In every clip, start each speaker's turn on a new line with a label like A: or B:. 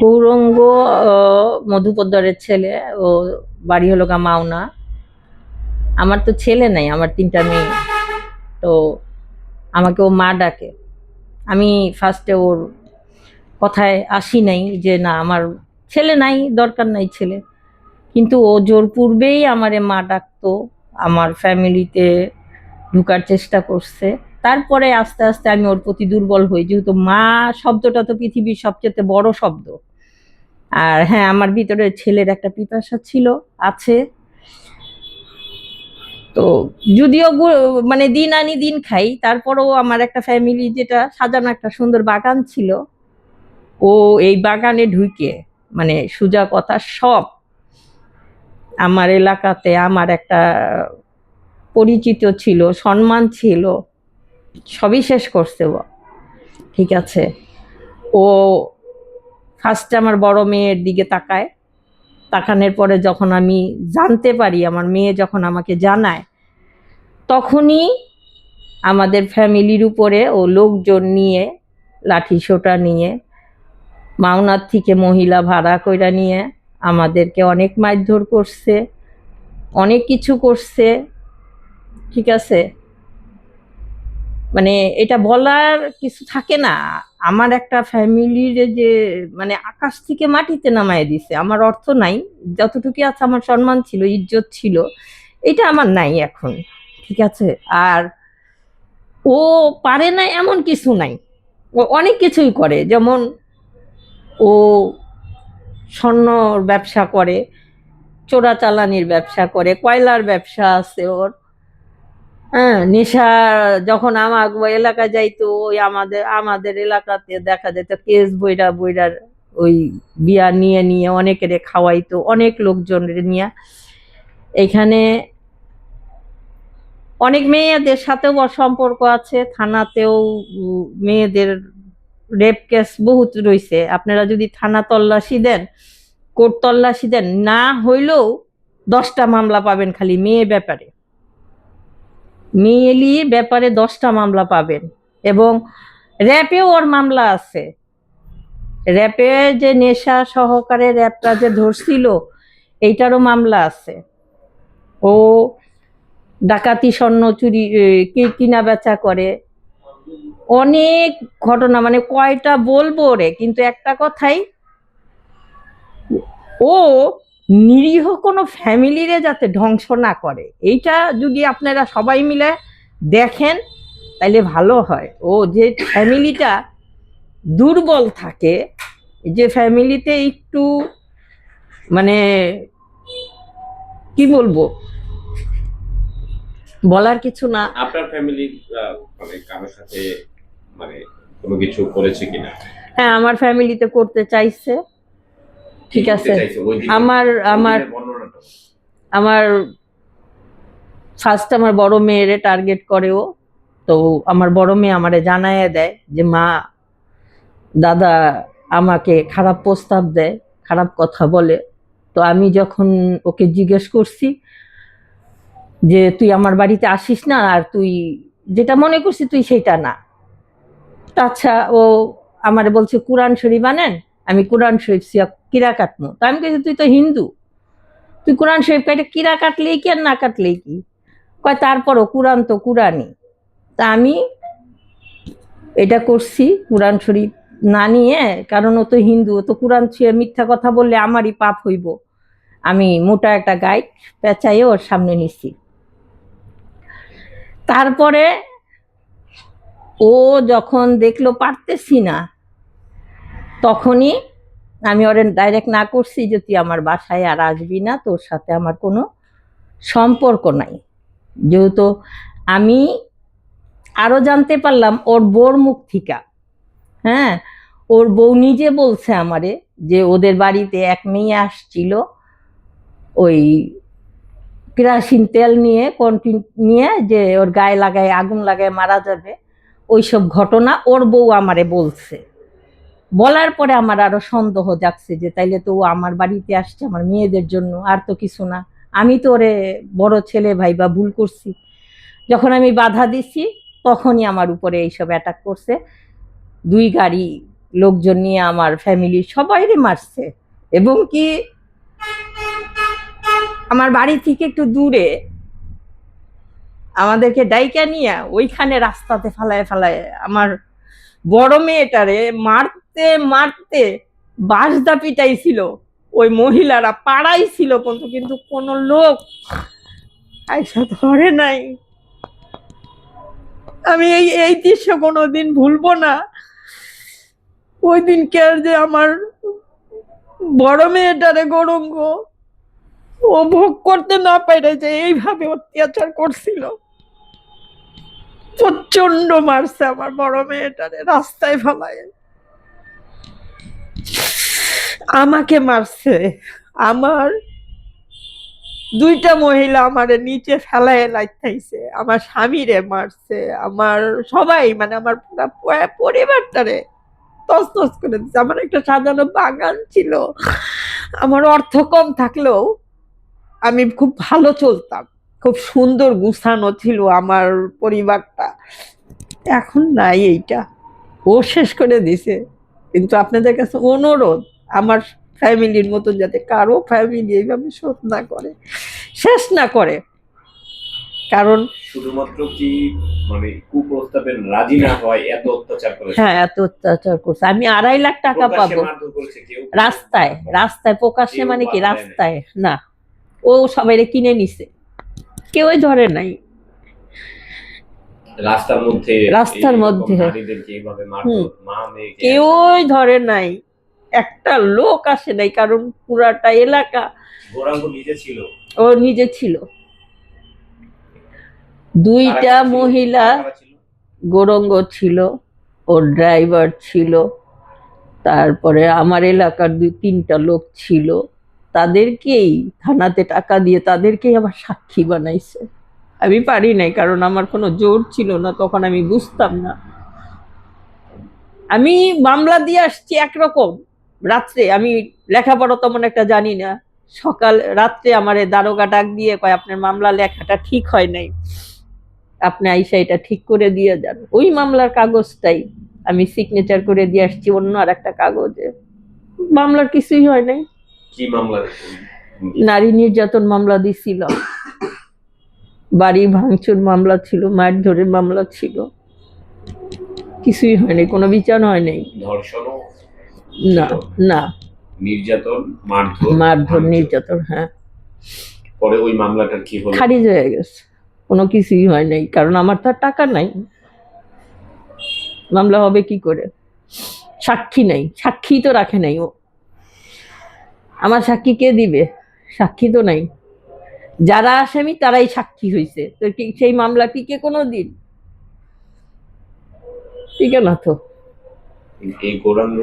A: গৌরঙ্গ মধুপদ্দরের ছেলে ও বাড়ি হলো গা মাওনা। আমার তো ছেলে নাই, আমার তিনটা মেয়ে। তো আমাকে ও মা ডাকে। আমি ফার্স্টে ওর কথায় আসি নাই যে, না, আমার ছেলে নাই, দরকার নাই ছেলে। কিন্তু ও জোর পূর্বেই আমারে মা ডাকতো, আমার ফ্যামিলিতে ঢুকার চেষ্টা করছে। তারপরে আস্তে আস্তে আমি ওর প্রতি দুর্বল হই। যেহেতু মা শব্দটা তো পৃথিবীর সবচেয়ে বড় শব্দ। আর হ্যাঁ আমার ভিতরে ছেলের একটা পিপাসা ছিল, আছে। তো যদিও মানে দিন আনি দিন খাই, তারপরেও আমার একটা ফ্যামিলি যেটা সাজানো একটা সুন্দর বাগান ছিল, ও এই বাগানে ঢুকে মানে সুজা কথা সব আমার এলাকাতে আমার একটা পরিচিত ছিল, সম্মান ছিল, সবই শেষ করছে ঠিক আছে। ও ফার্স্টে আমার বড় মেয়ের দিকে তাকায়। তাকানোর পরে যখন আমি জানতে পারি, আমার মেয়ে যখন আমাকে জানায়, তখনই আমাদের ফ্যামিলির উপরে ও লোকজন নিয়ে, লাঠি সোটা নিয়ে, মাওনার থেকে মহিলা ভাড়া কইরা নিয়ে আমাদেরকে অনেক মারধর করছে, অনেক কিছু করছে। ঠিক আছে? মানে এটা বলার কিছু থাকে না। আমার একটা ফ্যামিলির যে মানে আকাশ থেকে মাটিতে নামায় দিছে, আমার অর্থ নাই যতটুকু আছে আমার সম্মান ছিল, ইজ্জত ছিল, এটা আমার নাই এখন, ঠিক আছে? আর ও পারে না এমন কিছু নাই, ও অনেক কিছুই করে, যেমন ও স্বর্ণর ব্যবসা করে, চোরাচালানির ব্যবসা করে, কয়লার ব্যবসা আছে ওর হ্যাঁ নেশা যখন আমার এলাকায় যাইতো, ওই আমাদের আমাদের এলাকাতে দেখা যেত কেস বইরা, বইরার ওই বিয়া নিয়ে নিয়ে অনেকের খাওয়াইতো, অনেক লোকজন নিয়ে। এখানে অনেক মেয়েদের সাথেও সম্পর্ক আছে, থানাতেও মেয়েদের রেপ কেস বহুত রইছে। আপনারা যদি থানা তল্লাশি দেন, কোর্ট তল্লাশি দেন, না হইলেও দশটা মামলা পাবেন খালি মেয়ে ব্যাপারে। মেয়েলি ব্যাপারে দশটা মামলা পাবেন। এবং র্যাপেও ওর মামলা আছে। র্যাপে যে নেশা সহকারে র্যাপটা যে ধরছিল, এইটারও মামলা আছে। ও ডাকাতি স্বর্ণ চুরি কিনা বেচা করে। অনেক ঘটনা মানে কয়টা বলব রে কিন্তু একটা কথাই, ও নিরীহ কোনো ফ্যামিলিরে যাতে ধ্বংস না করে। এইটা যদি আপনারা সবাই মিলে দেখেন তাইলে ভালো হয়। ও যে ফ্যামিলিটা দুর্বল থাকে যে ফ্যামিলিতে একটু মানে কি বলব? বলার কিছু না।
B: আপনার ফ্যামিলি মানে কারোর সাথে মানে কোনো কিছু করেছে কিনা?
A: হ্যাঁ আমার ফ্যামিলিতে করতে চাইছে। ঠিক আছে? আমার আমার আমার ফার্স্ট আমার বড় মেয়েরে টার্গেট করে ও। তো আমার বড় মেয়ে আমারে জানায় দেয় যে মা দাদা আমাকে খারাপ প্রস্তাব দেয় খারাপ কথা বলে। তো আমি যখন ওকে জিজ্ঞেস করছি যে তুই আমার বাড়িতে আসিস না? আর তুই যেটা মনে করছিস তুই সেইটা না। আচ্ছা ও আমারে বলছে কোরআন শরীফ আনেন? আমি কোরআন শরীফ সিয়া কিরা কাটমো তো আমি কেছি তুই তো হিন্দু। তুই কোরআন শরীফ কাটে কিরা কাটলেই কি আর না কাটলেই কি? কয়, তারপরও কোরআন তো কোরআনই। তা আমি এটা করছি কোরআন শরীফ না নিয়ে, কারণ ও তো হিন্দু, ও তো কোরআন ছুঁয়ে মিথ্যা কথা বললে আমারই পাপ হইব। আমি মোটা একটা গাইড পেঁচাইয়ে ওর সামনে নিছি। তারপরে ও যখন দেখল পারতেছি না তখনই আমি ওরে ডাইরেক্ট না করছি যে তুই আমার বাসায় আর আসবি না, তোর সাথে আমার কোনো সম্পর্ক নাই। যেহেতু আমি আরও জানতে পারলাম ওর বোর মুখ থিকা। হ্যাঁ ওর বউ নিজে বলছে আমারে যে ওদের বাড়িতে এক মেয়ে আসছিল, ওই কেরাসিন তেল নিয়ে কন্টিন নিয়ে যে ওর গায়ে লাগায়, আগুন লাগায় মারা যাবে, ওইসব ঘটনা ওর বউ আমারে বলছে। বলার পরে আমার আরও সন্দেহ যাচ্ছে যে তাইলে তো আমার বাড়িতে আসছে, আমার মেয়েদের জন্য, আর তো কিছু না। আমি তো ওরে বড় ছেলে ভাই বা ভুল করছি। যখন আমি বাধা দিছি, তখনই আমার উপরে এইসব অ্যাটাক করছে। দুই গাড়ি লোকজন নিয়ে আমার ফ্যামিলি সবাইরে মারছে। এবং কি আমার বাড়ি থেকে একটু দূরে আমাদেরকে ডাইকা নিয়ে ওইখানে রাস্তাতে ফালায় ফালায় আমার বড় মেয়েটারে মারতে মারতে বাঁশদা পিটাইছিল ওই মহিলারা পাড়াই ছিল কিন্তু কিন্তু কোনো লোক আইসা ধরে নাই। আমি এই এই দৃশ্য কোনোদিন ভুলবো না। ওই দিনকে যে আমার বড় মেয়েটারে গরঙ্গ, ও ভোগ করতে না পারে যে এইভাবে অত্যাচার করছিল। প্রচণ্ড মারছে আমার বড় মেয়েটারে, রাস্তায় ফেলায়। আমাকে মারছে। আমার দুইটা মহিলা আমার নিচে ফেলায় লাইতাইছে। আমার স্বামীরে মারছে। আমার সবাই মানে আমার পুরো পরিবারটারে তস তস করে দিচ্ছে আমার একটা সাজানো বাগান ছিল। আমার অর্থ কম থাকলেও আমি খুব ভালো চলতাম। খুব সুন্দর গুছানো ছিল আমার পরিবারটা। এখন নাই এইটা। ও শেষ করে দিছে। কিন্তু আপনাদের কাছে অনুরোধ আমার ফ্যামিলির মতন যাতে কারও ফ্যামিলি এইভাবে শোধ না করে শেষ না করে। কারণ
B: শুধুমাত্র কি মানে কুপ্রস্তাবের রাজি না হয় এত অত্যাচার করেছে?
A: হ্যাঁ এত অত্যাচার করছে। আমি আড়াই লাখ টাকা পাবো। রাস্তায় রাস্তায় প্রকাশ্যে মানে কি। রাস্তায় না। ও সবাইরে কিনে নিছে। কেউই ধরে নাই
B: রাস্তার মধ্যে
A: রাস্তার মধ্যে। কেউই ধরে নাই একটা লোক আসে নাই কারণ পুরাটা এলাকা
B: নিজে ছিল
A: ও নিজে ছিল দুইটা? মহিলা? গোরঙ্গ ছিল ওর ড্রাইভার ছিল তারপরে আমার এলাকার দুই তিনটা লোক ছিল তাদেরকেই থানাতে টাকা দিয়ে তাদেরকেই আবার সাক্ষী বানাইছে। আমি পারি নাই, কারণ আমার কোনো জোর ছিল না, তখন আমি বুঝতাম না। আমি মামলা দিয়ে আসছি একরকম, রাত্রে। আমি লেখাপড়া তেমন একটা জানি না। সকাল, রাত্রে আমার দারোগা ডাক দিয়ে কয়, আপনার মামলা লেখাটা ঠিক হয় নাই। আপনি আইসা এটা ঠিক করে দিয়ে যান। ওই মামলার কাগজটাই আমি সিগনেচার করে দিয়ে আসছি অন্য আর একটা কাগজে। মামলার কিছুই হয় নাই। নারী নির্যাতন মামলা দিছিল। বাড়ি ভাঙচুর মামলা ছিল মায়ের ধরে মামলা ছিল। কিছুই হয়নি কোনো বিচার হয় নাই না না।
B: নির্যাতন মারধর?
A: মারধর নির্যাতন হ্যাঁ।
B: পরে ওই মামলাটার কি হলো?
A: খারিজ হয়ে গেছে। কোনো কিছুই হয় নাই কারণ আমার তো আর টাকা নাই। মামলা হবে কি করে? সাক্ষী নাই সাক্ষী তো রাখে নাই ও। আমার সাক্ষী কে দিবে? সাক্ষী তো নাই। যারা আসামি তারাই সাক্ষী হয়েছে তো সেই মামলা টিকে কোনো দিন? টিকে না তো?
B: এই গৌরাঙ্গ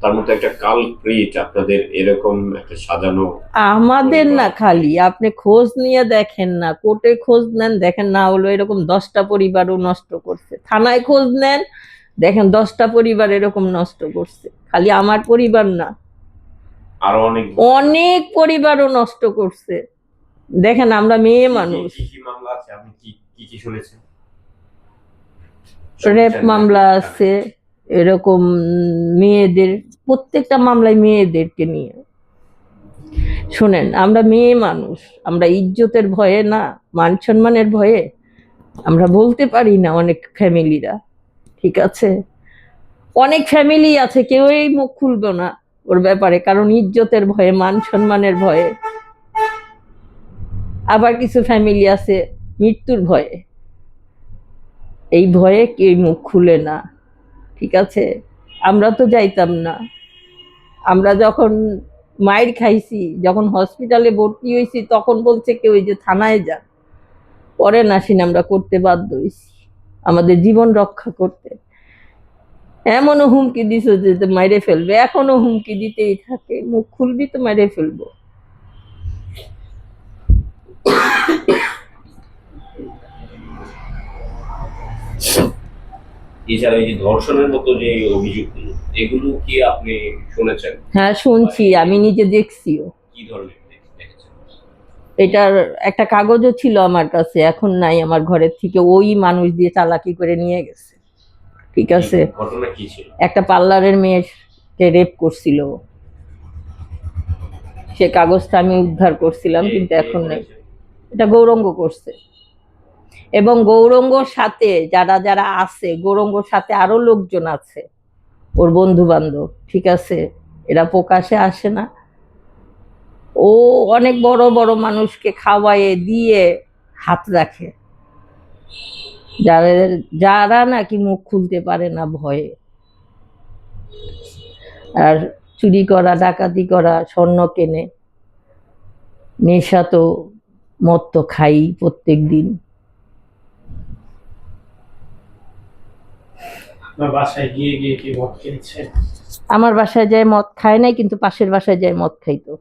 B: তার মতো একটা কাল ক্রিয়েট আপনাদের এরকম একটা সাজানো
A: আমাদের না খালি। আপনি খোঁজ নিয়ে দেখেন না। কোর্টে খোঁজ নেন দেখেন না হলো এরকম দশটা পরিবারও নষ্ট করছে। থানায় খোঁজ নেন দেখেন দশটা পরিবার এরকম নষ্ট করছে। খালি আমার পরিবার না।
B: আরও অনেক
A: অনেক পরিবারও নষ্ট করছে। দেখেন আমরা মেয়ে মানুষ।
B: কি কি মামলা আছে? আপনি কি কি কি শুনেছেন?
A: রেপ মামলা আছে এরকম মেয়েদের প্রত্যেকটা মামলায় মেয়েদেরকে নিয়ে। শুনেন আমরা মেয়ে মানুষ আমরা ইজ্জতের ভয়ে না মান সম্মানের ভয়ে। আমরা বলতে পারি না অনেক ফ্যামিলিরা ঠিক আছে? অনেক ফ্যামিলি আছে কেউই মুখ খুলবে না। ওর ব্যাপারে, কারণ ইজ্জতের ভয়ে, মান সম্মানের ভয়ে। আবার কিছু ফ্যামিলি আছে মৃত্যুর ভয়ে। এই ভয়ে কেউ মুখ খুলে না, ঠিক আছে? আমরা তো যাইতাম না। আমরা যখন মায়ের খাইছি, যখন হসপিটালে ভর্তি হয়েছি তখন বলছে কেউ এই যে থানায় যান। পরে নাসিন আমরা করতে বাধ্য হয়েছি আমাদের জীবন রক্ষা করতে। এমনও হুমকি দিছে যে মাইরে ফেলবে এখনও হুমকি দিতেই থাকে মুখ খুলবি তো মাইরে ফেলব।
B: এছাড়া এই যে ধর্ষণের মতো যে অভিযোগগুলো এগুলো কি আপনি শুনেছেন?
A: হ্যাঁ শুনছি আমি নিজে দেখছিও।
B: কি ধরনের
A: এটার একটা কাগজও ছিল আমার কাছে এখন নাই আমার ঘরের থেকে ওই মানুষ দিয়ে চালাকি করে নিয়ে গেছে। ঠিক আছে? একটা পার্লারের মেয়েকে রেপ করছিল। সে কাগজটা আমি উদ্ধার করছিলাম কিন্তু এখন নেই। এটা গৌরঙ্গ করছে। এবং গৌরঙ্গর সাথে যারা যারা আছে গৌরঙ্গর সাথে আরও লোকজন আছে ওর বন্ধু বান্ধব ঠিক আছে? এরা প্রকাশে আসে না। ও অনেক বড় বড় মানুষকে খাওয়ায়ে দিয়ে হাত রাখে। যারা যারা নাকি মুখ খুলতে পারে না ভয়ে। আর চুরি করা ডাকাতি করা স্বর্ণ কেনে নেশা তো মদ তো খাই প্রত্যেক দিন। আমার বাসায় যায় মদ খায় নাই কিন্তু পাশের বাসায় যায় মদ খাইতো।